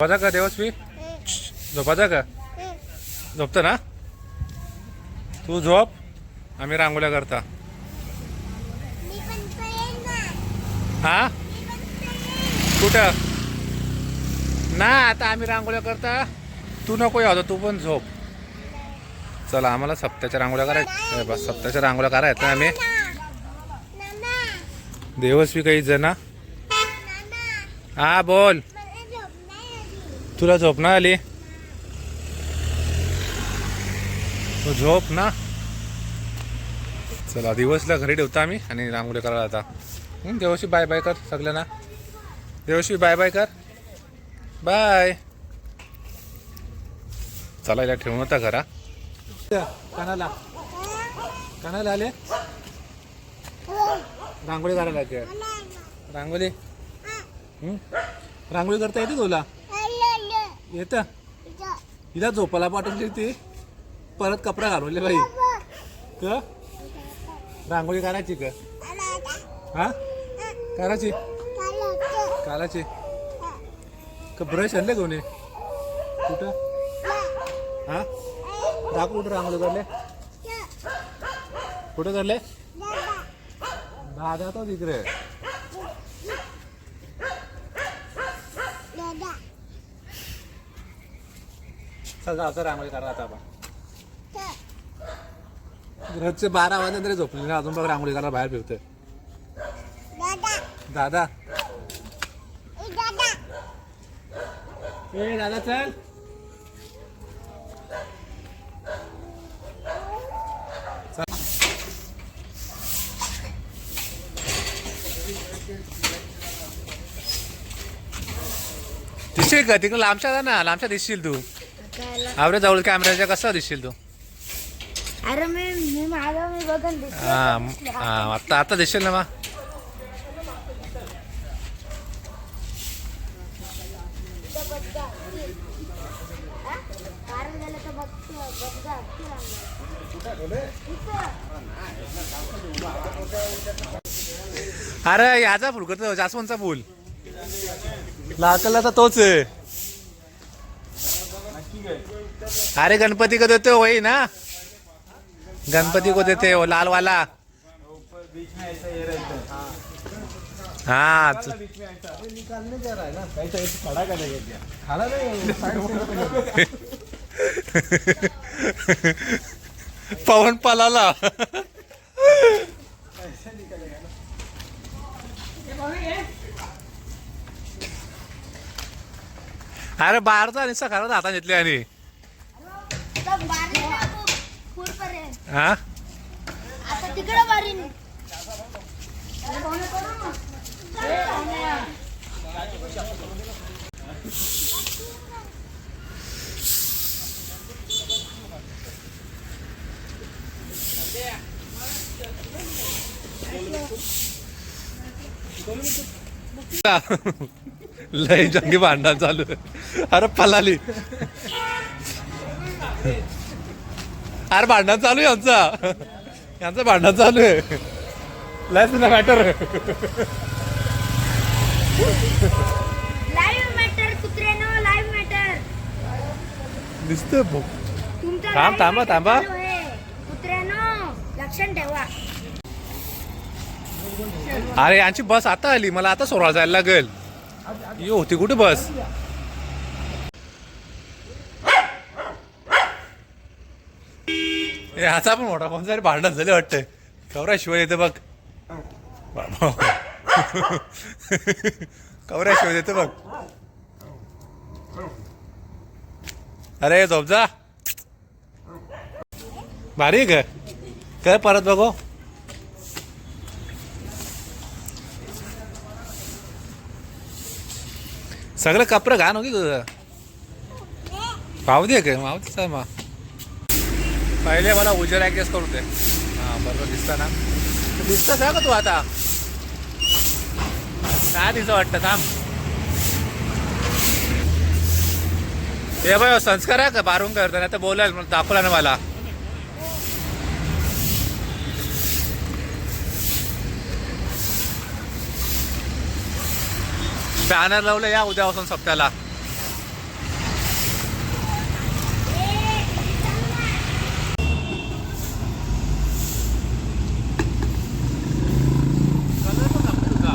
झोपाचा का देवस्वी? झोपाचा का? झोपतं ना? तू झोप आम्ही रांगोळ्या करता. हा? कुठं? ना आता आम्ही रांगोळ्या करता. तू नको यावं तू पण झोप. चला आम्हाला सप्त्याच्या रांगोळ्या करायच्या बस सप्त्याच्या रांगोळ्या करायच्या आम्ही. देवस्वी काही जण? हा बोल. तुला झोप ना आली? झोप ना? चला दिवसला घरी ठेवतो आम्ही आणि रांगोळी करायला आता. देवशी बाय बाय कर सगळ्यांना. देवशी बाय बाय कर. बाय चला याला ठेवून होता घरा. कानाला. कानाला आले? रांगोळी करायला लागते रांगोळी? रांगोळी करता येते तुला? येत? हिला झोपाला पाठवली ती परत कपडा घालवले बाई. क रांगोळी करायची का? हा? करायची करायची का ब्रश आणले कोणी? कुठं? हा? दाखव कुठं रांगोळी करले कुठं करले दादा तो तिकडे. असं रांगोळी करा आता आपण. घरचे बारा वाजले तरी झोपले ना अजून बघ रांगोळी करा बाहेर फिरतोय. दादा. ए दादा. चल. दिसशील का? तिकडे लांबच्या जा ना. लांबच्या दिसशील तू. आवरे जवळ कॅमेऱ्याच्या कसा दिसशील तू? अरे मी मी माझा मी बघन हा म- आता आता दिसशील ना तर बघतो अरे याचा फुल करतो जास्वंतचा फुल. लाल कलरचा तोच आहे. अरे गणपती को देते हो वही ना? गणपती को देते हो लाल वाला। हाँ पवन पलाला। अरे बाहेरचा निस्ता खरंच हातात घेतले आणि. हा? लय जंगी भांडण चालू. अरे पलाली. अरे भांडण चालू आहे यांचा. यांचं भांडण चालू आहे. लयच ना मॅटर लाईव्ह मॅटर कुत्र्यानो लाईव्ह मॅटर दिसतंय बघ. तुमचा थांब, live थांबा, matter थांबा. चालू आहे. कुत्र्यानो लक्षात ठेवा. अरे यांची बस आता आली. मला आता सोळा जायला लागेल. ये होती कुठे बस? असा पण मोठा कोणता तरी भांडण झाले वाटतंय. कवरा शिवाय येते बघ. कवरा शिवाय येते बघ. अरे झोप जा. भारी आहे काय परत बघू. सगळं कपडं घाण हो की तुझं पाहू दे काय मावू दे मग पहिले मला उजेड ऍडजस्ट करू दे. हा बरोबर दिसतं ना? दिसतं का तू आता? काय दिसं वाटतं थांब. हे बाय संस्कार आहे का? बारून करताना तर बोलाल दाखवला ना मला. बॅनर लावलं या उद्यापासून सप्त्याला तरी थांबू नंतर करा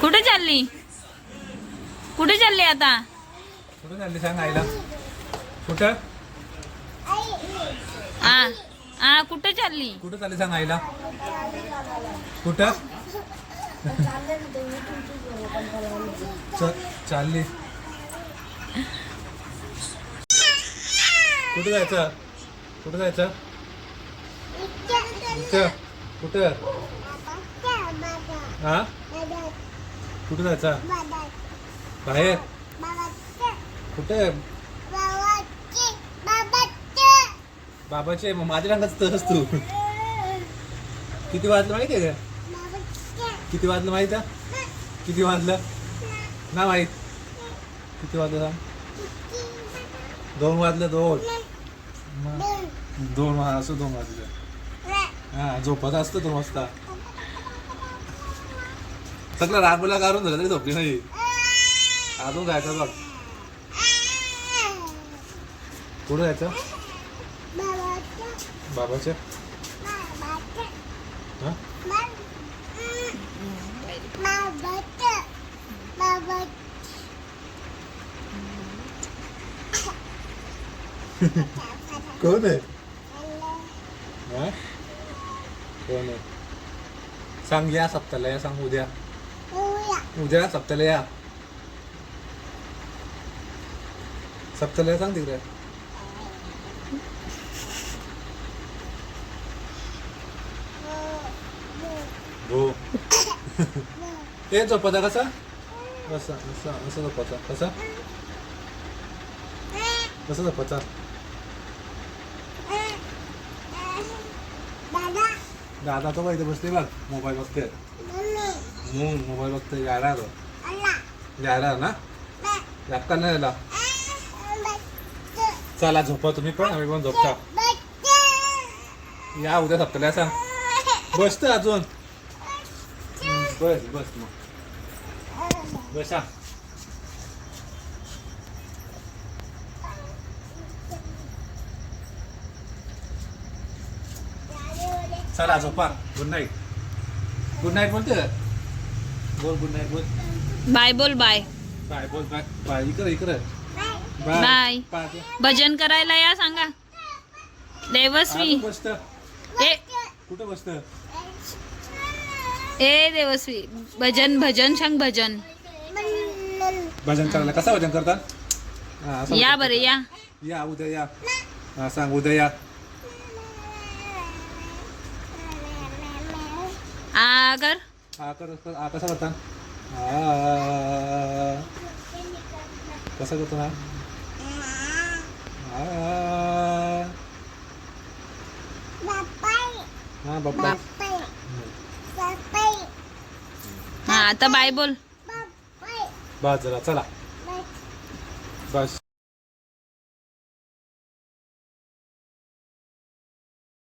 कुठे चालली? कुठे चालली आता? कुठं चालली सांग आईला. कुठं? आ आ कुठे चालली? कुठं चालली सांग आईला. कुठं? चालली. कुठं जायचं? कुठं जायचं? कुठं? हा? कुठं जायचा? बाहेर? कुठे? बाबाचे मग माझ्या रंगाचं तरच तू. किती वाजलं माहिती आहे का? किती वाजलं माहीत आहे? किती वाजलं? ना माहीत. किती वाजलं सांग? दोन वाजलं दोन. मग दोन असं दोन वाजलं. हा झोपत असतो दोन वाजता सगळं रागुला काढून झालं? तरी झोपली नाही. अजून जायचं बघ. कुठं जायचं? बाबाच्या? कोण आहे? हा? कोण आहे? सांग या सप्ताला या सांग उद्या. उद्या सप्ताला या. सप्ताला सांग तिकडे. हो. ते झोपता कसा? असं असं असं झोपायचा कसा कसं झोपायचा दादा. तो इथे बसले बघ मोबाईल बघते हम्म मोबाईल बघते तो यायला ना? याक्का नाही यायला. चला झोपा तुम्ही पण आम्ही पण झोपता. या उद्या सप्ताला सांग. बसतं अजून. बस बस मग. बसा चला झोपा. Good night. गुड नाईट बोलते? बोल गुड नाईट बोल. बाय बोल बाय. बाय बोल बाय. बाय इकडे इकडे. बाय. बाय. भजन करायला या सांगा. देवस्वी. कुठं बसतं. ए. कुठं बसतं? ए देवस्वी. भजन भजन सांग भजन. भजन करायला. कसं भजन करतात असं या बरे या. या उद्या या. हा सांग उद्या या. आगर. हा कर हा कसा करतात हा कसा करतो ना हा. हा बाप्पा. हा आता बाय बोल. बस जरा चला. बस.